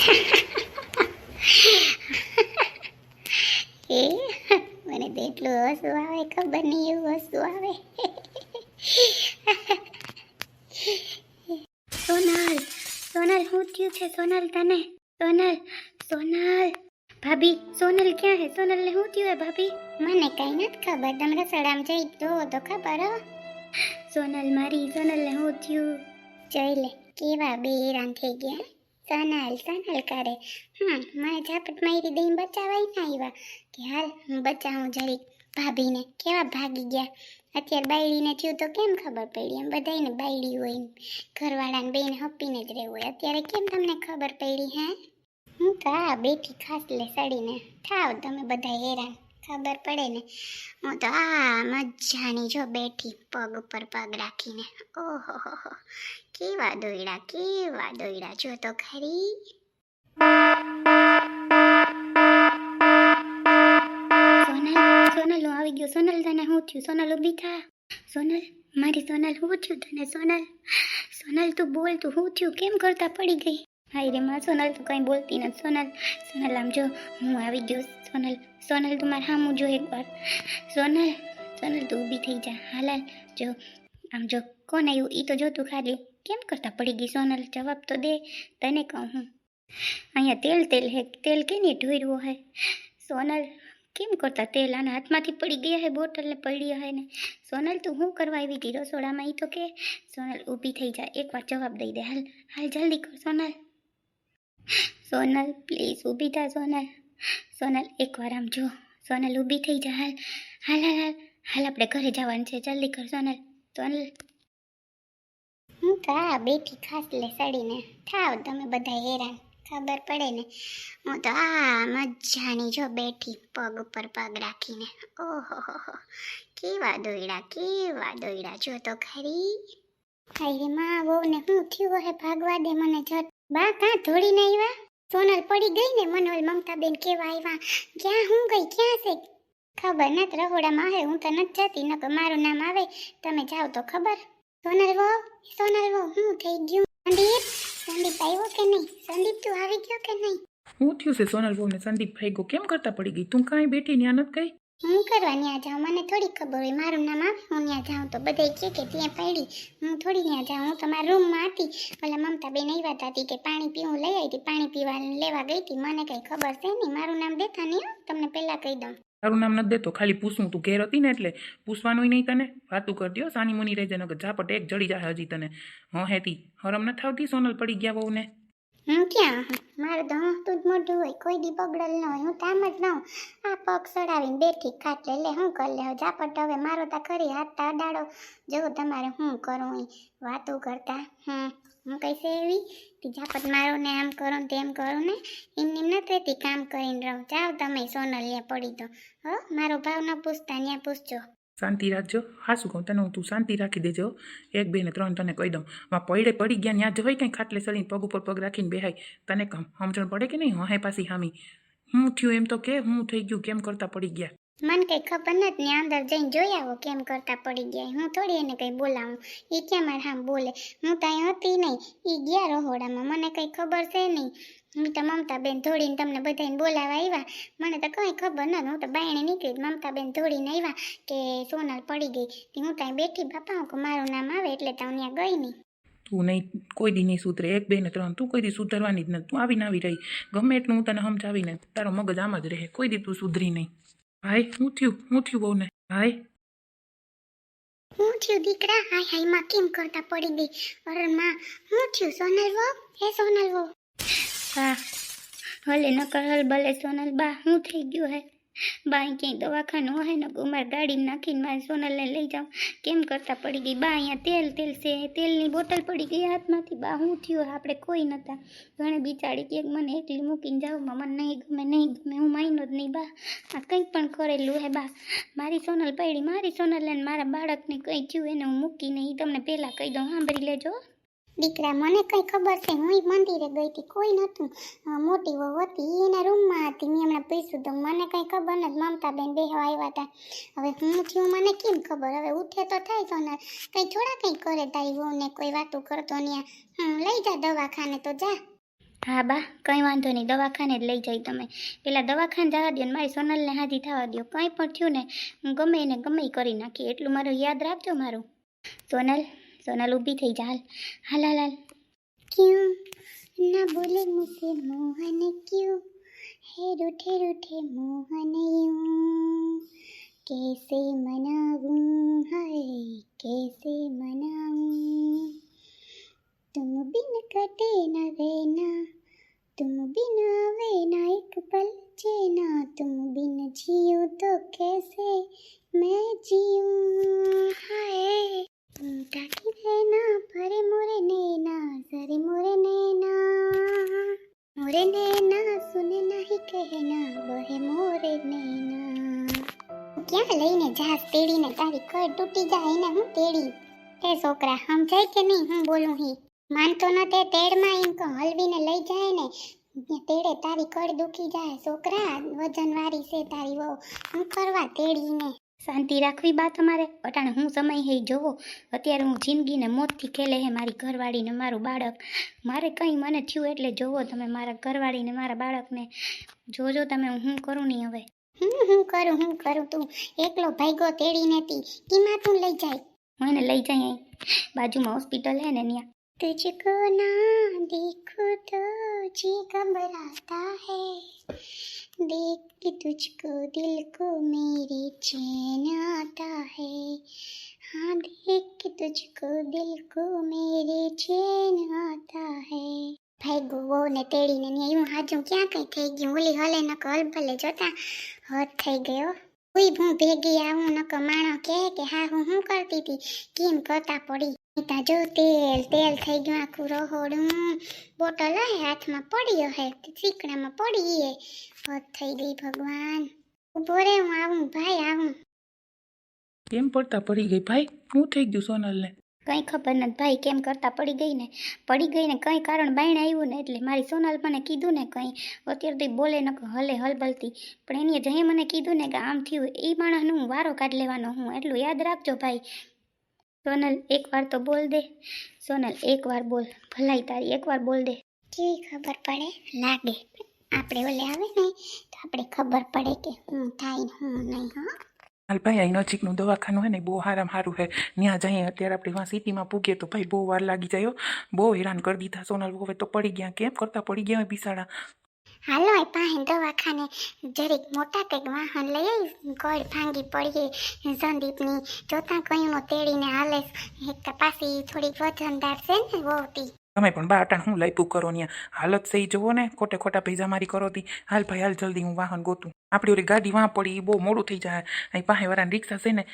એ, મને તો એટલું આવે, ખબર નહીં એવું હસવું આવે. સોનલ સોનલ શું થયું છે સોનલ તને? સોનલ સોનલ. ભાભી, સોનલ ક્યાં હે સોનલ ને શું થયું હે ભાભી? મને કઈ નથી ખબર. તમે રસોડામાં જઈ તો તો ખબર, હો. સોનલ મારી સોનલ ને શું થયું? જઈ લે, કેવા બે હેરાન થઈ ગયા. સોનલ સોનલ કરે હમ, મારા ઝાપટ મારી દઈને બચાવાય ના આવ્યા કે હાલ, હું બચાવું જરીક ભાભીને. કેવા ભાગી ગયા? અત્યારે બાયડીને થયું તો કેમ ખબર પડી? એમ બધાયને બાયડી હોય. ઘરવાળાને બેન હપીને જ રહેવું હોય. અત્યારે કેમ તમને ખબર પડી, હે? હું તો આ બેઠી ખાટલે સડીને થાવ, તમે બધા હેરાન. ખબર પડે ને? હું તો આ મજાની જો બેઠી પગ ઉપર પગ રાખીને. ઓહો કેવા દોયડા કેવા દોયડા જો તો ખરી સોનલ સોનલ હું આવી ગયો સોનલ તને હું થયું સોનલ ઊભી થા સોનલ મારી સોનલ હું થયું તને સોનલ સોનલ તું બોલ તું હું થયું કેમ કરતા પડી ગઈ હાય રે માં સોનલ તું કંઈ બોલતી નથી સોનલ સોનલ આમ જો હું આવી ગયો સોનલ સોનલ તું મારા હામું જો એકવાર સોનલ સોનલ તું ઊભી થઈ જા હાલ હાલ જો આમ જો કોણ આવ્યું એ તો જોતું ખાલી કેમ કરતા પડી ગઈ સોનલ? જવાબ તો દે, તને કહું હું. અહીંયા તેલ તેલ હે, તેલ કેની ઢોર્યું હે? સોનલ, કેમ કરતા તેલ આના હાથમાંથી પડી ગયા હે? બોટલને પડી હે ને? સોનલ, તું શું કરવા આવી હતી રસોડામાં? એ તો કે, સોનલ ઊભી થઈ જા, એકવાર જવાબ દઈ દે. હાલ હાલ જલ્દી કર, સોનલ. સોનલ પ્લીઝ ઊભી થા, સોનલ. સોનલ, એકવાર આમ જો. સોનલ ઊભી થઈ જા, હાલ. હાલ હાલ હાલ. હાલ, આપણે ઘરે જવાનું છે. જલ્દી કર, સોનલ. સોનલ હું તો આ બેઠી ખાટલે સડીને થાવ, તમે બધા હેરાન, ખબર પડે ને. હું તો આ મજાની જો બેઠી પગ ઉપર પગ રાખીને. ઓહો, હો હો. કેવા દોયડા કેવા દોયડા. જો તો ખરી. હાય રે માં વહુ ને શું થયું હે ભાગવા દે મને જટ બા, કાં ધોળીને આવ્યા સોનલ પડી ગઈ ને મને ઓલ મમતાબેન કેવા આવ્યા ક્યાં, હું ગઈ? ક્યાં છે? ખબર નથી રહોડામાં આવે હું તો નથી જતી, નકર મારું નામ આવે. તમે જાઓ તો ખબર. સોનલ સોનલવો સોનલ વહુ હું થઈ ગયું? સંદીપ? સંદીપ આવ્યો કે નહીં? સંદીપ તું આવી ગયો કે નહીં? હું થયું છે સોનલવો ને સંદીપ ભાઈ કેમ કરતા પડી ગઈ? તું કાંઈ બેઠી ને નથી કઈ હું કરવા ત્યાં જાઉં? મને થોડી ખબર હોય. મારું નામ આવે હું ત્યાં જાઉં તો બધાય કહે કે ત્યાં પડી. હું થોડી ત્યાં જાઉં. હું તો મારા રૂમમાં હતી. ઓલા મમતા બેન આવ્યા હતા કે પાણી પીવું લઈ આવી હતી પાણી પીવા લેવા ગઈ હતી મને કંઈ ખબર છે નહીં. મારું નામ દેતા નહીં હો, તમને પહેલાં કહી દઉં. તારું નામ નથી દેતો, ખાલી પૂછવું તું ઘેર હતી ને એટલે પૂછવાનું નહીં તને. વાતું કરતી હો સાની મુની રહેજે નગર ઝાપટ એક જડી જાય હજી તને. હં, હેતી, હરમ નથી આવતી સોનલ પડી ગયા બહુ ને હું ક્યાં હં? મારું તો તું જ મોઢું હોય, કોઈ દી બગડેલ ન હોય. હું તામ જ રહું. આ પગ સડાવીને બેઠી ખાટલે એટલે હું કરી લે ઝાપટ હવે મારો તો ખરી હાથ તા અડાડો. જો તમારે હું કરું વાતું કરતા? હમ હું કહીશ એવી? કે ઝાપટ મારો ને આમ કરો ને તેમ કરો ને એમની નથી રહેતી, કામ કરીને રહો. જાઓ તમે સોનલ ત્યાં પડી દો. હો, મારો ભાવ ન પૂછતા ત્યાં પૂછજો. શાંતિ રાખજો. હા, શું કહું તને? હું તું શાંતિ રાખી દેજો. એક, બે ને ત્રણ તને કહી દઉં. માં પડે પડી ગયા ત્યાં જવાય કંઈ ખાટલે સળીને પગ ઉપર પગ રાખીને બેહાય. તને કમ સમજણ પડે કે નહીં? હે પાછી હામી. હું થયું એમ તો કે, હું થઈ ગયું, કેમ કરતા પડી ગયા? મને કંઈ ખબર નથી, ને અંદર જઈને જોઈ આવો કેમ કરતા પડી ગયા. હું થોડી એને કંઈ બોલાવું. એ ક્યાં મારે આમ બોલે? હું તો અહીં હતી નહીં. એ ગયા રહોડામાં. મને કંઈ ખબર છે નહીં. હું તો મમતાબેન ધોળીને તમને બધાને બોલાવા આવ્યા. મને તો કંઈ ખબર નથી. હું તો બાયણે નીકળી મમતાબેન ધોળીને આવ્યા કે સોનલ પડી ગઈ. તે હું ત્યાં બેઠી. બાપા, હું મારું નામ આવે એટલે તો હું ત્યાં ગઈ નહીં. તું નહીં, કોઈ દી નહીં સુધરે. એક, બે ને ત્રણ. તું કોઈ દી સુધરવાની જ નથી. તું આવીને આવી રહી. ગમે એટલું હું તને સમજાવીને તારો મગજ આમ જ રહે. કોઈ દી તું સુધરી નહીં. ભાઈ હું થયું? હું થયું બહુ ને ભાઈ હું થયું દીકરા? હાય હાયમાં કેમ કરતા પડી ગઈ? અરે માં હું થયું? સોનલ વો? હે સોનલ વો? બા હલે નકર હલ ભલે સોનલ બા હું થઈ ગયું હે. બા અહીં ક્યાંય દવાખાનું હોય ને મારે ગાડીમાં નાખીને મારે સોનલને લઈ જાઉં. કેમ કરતા પડી ગઈ? બા, અહીંયા તેલ તેલ છે. તેલની બોટલ પડી ગઈ હાથમાંથી. બા, હું થયું? આપણે કોઈ નહોતા ઘણે બિચારી કે મને એકલી મૂકીને જાઉં. મને નહીં ગમે નહીં ગમે. હું માયનો જ નહીં, બા. આ કંઈક પણ કરેલું હે, બા. મારી સોનલ પડી. મારી સોનલ લઈને મારા બાળકને કંઈ થયું એને હું મૂકીને એ તમને પહેલાં કહી દઉં. સાંભળી લેજો. દીકરા, મને કઈ ખબર છે, હું મંદિરે ગઈ હતી, કોઈ નહોતું મોટી વહુ હતી એના રૂમમાં હતી, મેં હમણાં પૂછ્યું તો મને કઈ ખબર નથી, મમતાબેન બેહવા આવ્યા હતા. હવે હું થયું, મને કેમ ખબર? હવે ઉઠે તો થાય તો ને કઈ થોડા કઈ કરે તારી વહુને, કોઈ વાતું કરતો ને હમ, લઈ જા દવાખાને તો જા. હા, બા, કંઈ વાંધો નહીં, દવાખાને જ લઈ જાય તમે. પેલા દવાખાને જવા દો ને મારી સોનલને હાજી થવા દો કંઈ પણ થયું ને હું ગમે એને ગમે કરી નાખી, એટલું મારું યાદ રાખજો મારું. સોનલ? सोनल भी थी, जाल। हाल हाल हाल। क्यों? ना बोले मुझसे मोहन क्यों? हे रूठे रूठे मोहन कैसे मनाऊं? हाय, कैसे मनाऊं? तुम बिन कटे न रहना, तुम बिन आवे ना एक पल चेना तुम बिन जियो तो कैसे मैं जियूं हाय। ટાકી રેના ફરે મોરે નૈના સરે મોરે નૈના મોરે નૈના સુને નહીં કહેના, બહે મોરે નૈના ક્યાં લઈને જાસ તેડીને તારી કડ તૂટી જાય ને હું તેડી? તે છોકરા સમજાય કે નહીં હું બોલું હી? માનતો ન તે તેડમાં એમ કહો હલવીને લઈ જાય ને? તેડે તારી કડ દુખી જાય. છોકરા, વજનવારી છે તારી વહુ. હું કરવા તેડીને શાંતિ રાખવી બા તમારે. અટાણે હું સમય હે જોવો. અત્યારે હું જિંદગીને મોતથી ખેલે હે મારી ઘરવાળીને મારું બાળક. મારે કંઈ મને થયું એટલે જોવો તમે મારા ઘરવાળીને મારા બાળકને. જોજો તમે હું કરું નહીં હવે? હું હું કરું હું કરું તું? એકલો ભાઈગો તેડીને તી કીમાં તું લઈ જાય. હું એને લઈ જાય બાજુમાં હોસ્પિટલ હે ને ત્યાં तुझको ना देखो तो जी घबराता है देख के तुझको दिल को मेरे चैन आता है हाँ देख के तुझको दिल को मेरे चैन आता है ભાઈ ગોવો ને તેડીને ને એવું હાજું ક્યાં કઈ થઈ ગયું ઓલી હલે નક હલભલે જોતા હદ થઈ ગયો કોઈ હું ભેગી આવું નક માણો કહે કે હા હું શું કરતી હતી કેમ કરતા પડી તા જો તેલ તેલ થઈ ગયું આખું રહોડું. બોટલ હે હાથમાં પડ્યો હે ચીકણામાં પડી હદ થઈ ગઈ ભગવાન. ઊભો રે હું આવું ભાઈ આવું. કેમ પડતા પડી ગઈ? ભાઈ શું થઈ ગયું સોનલને. કંઈ ખબર નથી ભાઈ કેમ કરતા પડી ગઈ ને? પડી ગઈ ને કંઈ કારણ બાયણે આવ્યું ને એટલે મારી સોનલ મને કીધું ને કંઈ. અત્યારથી બોલે ન હલે હલબલતી પણ એની જઈ મને કીધું ને કે આમ થયું એ માણસનું હું વારો કાઢ લેવાનો હું એટલું યાદ રાખજો ભાઈ. સોનલ એકવાર તો બોલ દે. સોનલ એકવાર બોલ. ભલાઈ તારી એકવાર બોલ દે. કેવી ખબર પડે? લાગે. આપણે ઓલે આવે ને તો આપણે ખબર પડે કે હું થાય ને હું નહીં હા. હાલભાઈ અહીં નજીકનું દવાખાનું હોય ને બહુ સારામાં સારું હે. ત્યાં જઈએ અત્યારે આપણે વાં સિટીમાં પૂગીએ તો ભાઈ બહુ વાર લાગી જાય બહુ હેરાન કરી દીધા સોનલ હવે તો પડી ગયા. કેમ કરતા? પડી ગયા હોય બિસાડા. હાલો, એ પાસે દવાખાને જરીક મોટા કંઈક વાહન લઈ આવી ગોળ ભાંગી પડીએ સંદીપની. જોતા કયું તેડીને હાલે એક પાછી થોડીક વજનદાર છે ને વહુતી તમે પણ બા અટાણ હું લાઈપું કરો ત્યાં હાલત સહી જુઓ ને. ખોટે ખોટા ભેજા મારી કરો તી. હાલ ભાઈ, હાલ જલ્દી હું વાહન ગોતું. આપણી ઓલી ગાડી વાં પડી બહુ મોડું થઈ જાય. અહીં પાસે વાળા રિક્ષા છે ને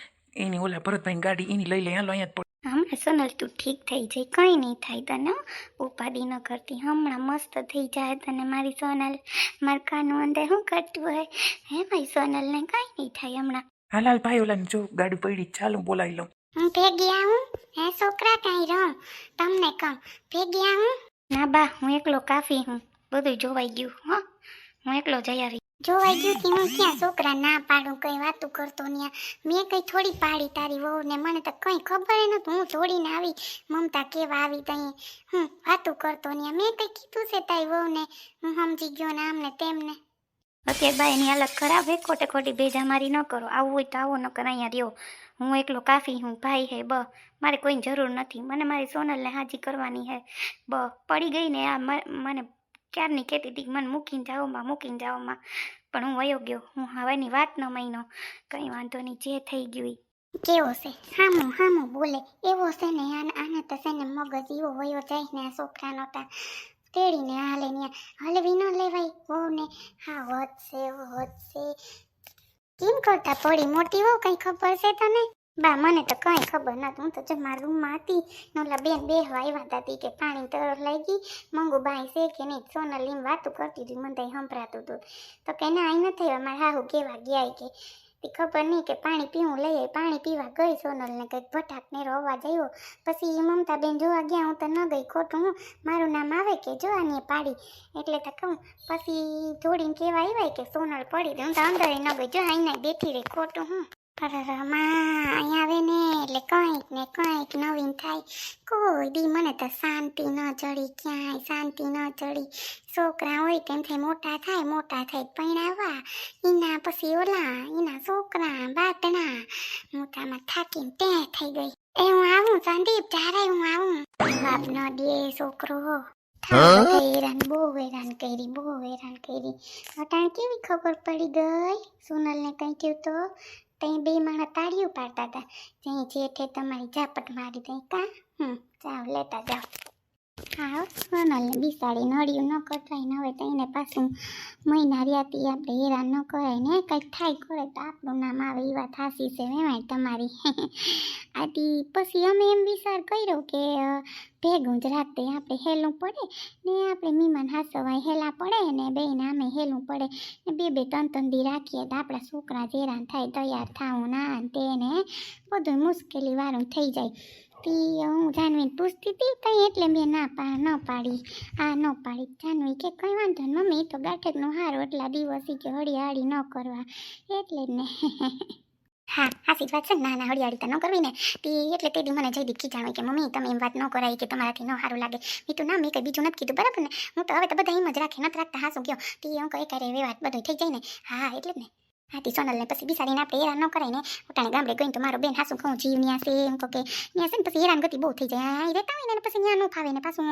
એની ઓલા ભરતભાઈની ગાડી એની લઈ લે હાલો અહીંયા જ હમણાં સોનલ તું ઠીક થઈ જાય કંઈ નહીં થાય તને. ઉપાધિ ન કરતી હમણાં મસ્ત થઈ જાય તને મારી સોનલ. મારા કાનું અંદર શું કરતું હોય? હે ભાઈ સોનલને કઈ નહીં થાય હમણાં. હાલ હાલ ભાઈ ઓલાને જો ગાડી પડી ચાલુ ચાલો બોલાવી લઉં. હું ભેગી આવું? હે છોકરા કાંઈ રહું? તમને કહું ભેગી આવું? ના બા હું એકલો કાફી હું બધું જોવાઈ ગયું હો. હું એકલો જઈ આવી. જોવાઈ ગયું કે હું ક્યાં છોકરા ના પાડું, કઈ વાતું કરતો ન્યા. મેં કઈ થોડી પાડી તારી વહુ ને મને તો કઈ ખબર ન નતું હું છોડીને આવી, મમતા કેવા આવી તઈ. હું વાતું કરતો ન્યા. મેં કઈ કીધું છે તારી વહુ ને હું સમજી ગયો ને આમને તેમને. અત્યારે બા ની હાલત ખરાબ હે, ખોટે ખોટી ભેજામારી ન કરો. આવું હોય તો આવો ન કર અહીંયા રહ્યો. હું એકલો કાફી, હું ભાઈ હે, બ. મારે કોઈ જરૂર નથી. મને મારી સોનલને હાજી કરવાની હે, બ. પડી ગઈ ને આ મને ક્યારની કહેતી હતી મને મૂકીને જાઓમાં મૂકીને જાઓમાં પણ હું વયો ગયો. હું હવાની વાત ન મહિનો કંઈ વાંધો નહીં, જે થઈ ગયું. કેવો છે? હામો હામો બોલે. એવો છે ને, આને તો છે ને મગજ એવો વયો જાય ને આ છોકરા નહોતા તેડીને હાલે ને હલવી ન લેવાય. બહુ ને, હા વધશે વધશે કેમ કરતા પડી? મોટી હો કઈ ખબર છે તને? બા, મને તો કંઈ ખબર નથી હું તો જો મારા રૂમમાં હતી નોલા બેન બેહવા આવ્યા હતા કે પાણી તરફ લઈ ગઈ મંગુ બાઈ છે કે નહીં, સોનલ એમ વાતું કરતી હતી, મને સંભળાતું હતું. તો કે ના, અહીં નથી આવ્યા, મારા હાહુ કેવા ગયા કે તે ખબર નહીં કે પાણી પીવું લઈ આવી પાણી પીવા ગઈ સોનલને કંઈક ભટાક નેરો અવાજ આવ્યો પછી મમતા બેન જોવા ગયા, હું તો ન ગઈ ખોટું. હું, મારું નામ આવે કે જો પાડી. એટલે તો કહું, પછી જોડીને કહેવા આવ્યા કે સોનલ પડી હું તો અંદર ન ગઈ. જો આઈને બેઠી રહી ખોટું, હું. પરરમાં અહીં આવે ને એટલે કંઈક ને કંઈક નવીન થાય. કોઈ દી મને તો શાંતિ ન ચડી ક્યાંય શાંતિ ન ચડી. છોકરા હોય તેમ થાય મોટા થાય મોટા થાય પૈણાવા એના પછી ઓલા એના છોકરા બાટણા. મોટામાં થાકીને તે થઈ ગઈ. એ હું આવું સંદીપ ચારે હું આવું. બાપ ન દે છોકરો. હેરાન બહુ હેરાન કરી બહુ હેરાન કરી. અટાણ કેવી ખબર પડી ગઈ? સોનલને કંઈ થયું તો ત્યાં બે માણસ તાળીઓ પાડતા હતા. ત્યાં જેઠે તમારી ઝાપટ મારી દઈ. કા? હમ, જાઓ, લેતા જાઓ. હા સોનલને બિસાડી નળિયું ન કટાય ને હવે તો એને પાછું મહિના રહ્યાથી આપણે હેરાન ન કરાય, ને કંઈક થાય કરે તો આપણું નામ આવે એ વાત હાસી છે વેવાય તમારી. આથી પછી અમે એમ વિચાર કર્યો કે ભેગું જ રાતે આપણે હેલું પડે, ને આપણે મીમાન હાસવાય હેલા પડે, ને બેન આમે હેલું પડે, ને બે બે ત્રણ ત્રણ દી રાખીએ તો આપણા છોકરા હેરાન થાય, તૈયાર થાવું ના, ને તેને બધું મુશ્કેલી વાળું થઈ જાય. તી હું જાનવીને પૂછતી હતી, તઈ એટલે મેં ના પા, ન પાડી. આ ન પાડી. જાનવી કે, કંઈ વાંધો નહીં મમ્મી, તો ગાંઠકનો હારો એટલા દિવસ ઈ કે હળીહાળી ન કરવા. એટલે જ ને. હા વાત છે ને. ના ના, હળિયાળી તો ન કરવી ને. તે એટલે તે મને જઈ દીધી હોય કે, મમ્મી, તમે એમ વાત ન કરાય કે, તમારાથી ન સારું લાગે. મેં તો ના, મેં કંઈ બીજું નથી કીધું, બરાબર ને? હું તો હવે તો બધા એમ જ રાખે, નથી રાખતા, હાસું ગયો તે હું કઈ કરે વાત બધું થઈ જાય ને. હા, એટલે જ ને. હા તી સોનલને પછી બિસાડીને આપણે હેરાન ન કરાય ને. ઉટાણે ગામડે ગઈને તો મારો બેન હાસું ખાઉં જીવ ન્યા છે એમ કહો કે. ન્યા છે ને પછી હેરાન ગતિ બહુ થઈ જાય. આ રહેતા હોય ને પછી ન્યા ન ફાવે ને પાછું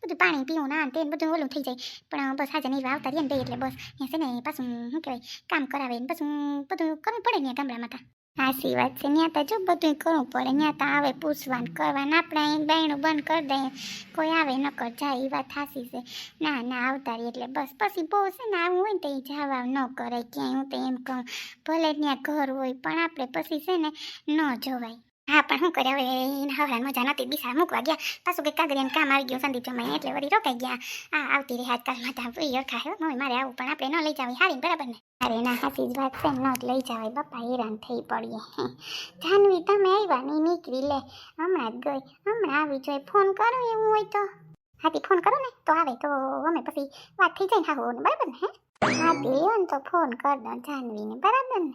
બધું પાણી પીવું ના તે બધું ઓલું થઈ જાય. પણ બસ આજે નહીં આવતા રહીએ ને બે એટલે બસ. ત્યાં છે ને પાછું, શું કહેવાય, કામ કરાવે ને પાછું બધું કરવું પડે ને ગામડામાં તા. સાચી વાત છે. ત્યાં તો જો બધું કરવું પડે. ત્યાં તો આવે પૂછવાનું કરવાનું. આપણે અહીં બાયણું બંધ કરી દઈએ. કોઈ આવે ન કર જાય એ વાત હાસી છે. ના ના આવતા રહી એટલે બસ. પછી બહુ છે ને, આવું હોય ને તો એ જવા ન કરે ક્યાંય હું તો એમ કહું. ભલે ત્યાં ઘર હોય, પણ આપણે પછી છે ને ન જવાય. હા, પણ શું કરે? હવે એના હવરાન મજા નથી બિસાર મૂકવા ગયા. પાછું કંઈક કાગળિયાનું કામ આવી ગયું, સંદીપ જમાઈ એટલે વળી રોકાઈ ગયા. આ આવતી રહી આજકાલમાં તો એ અખાયો મમ્મી મારે આવું પણ આપણે ન લઈ જવાય. હારી બરાબર ને? અરે ના હાથી જ વાત છે, ન લઈ જવાય. બાપા હેરાન થઈ પડીએ જાનવી, તમે આવ્યા નહીં, નીકળી લે. હમણાં જ ગઈ, હમણાં આવી જોઈએ ફોન કરો એવું હોય તો. હાથી, ફોન કરો ને, તો આવે તો અમે પછી વાત થઈ જાય ને, હા બરાબર ને, હે? હા, તે ને તો ફોન કર દો જાનવીને, બરાબર ને?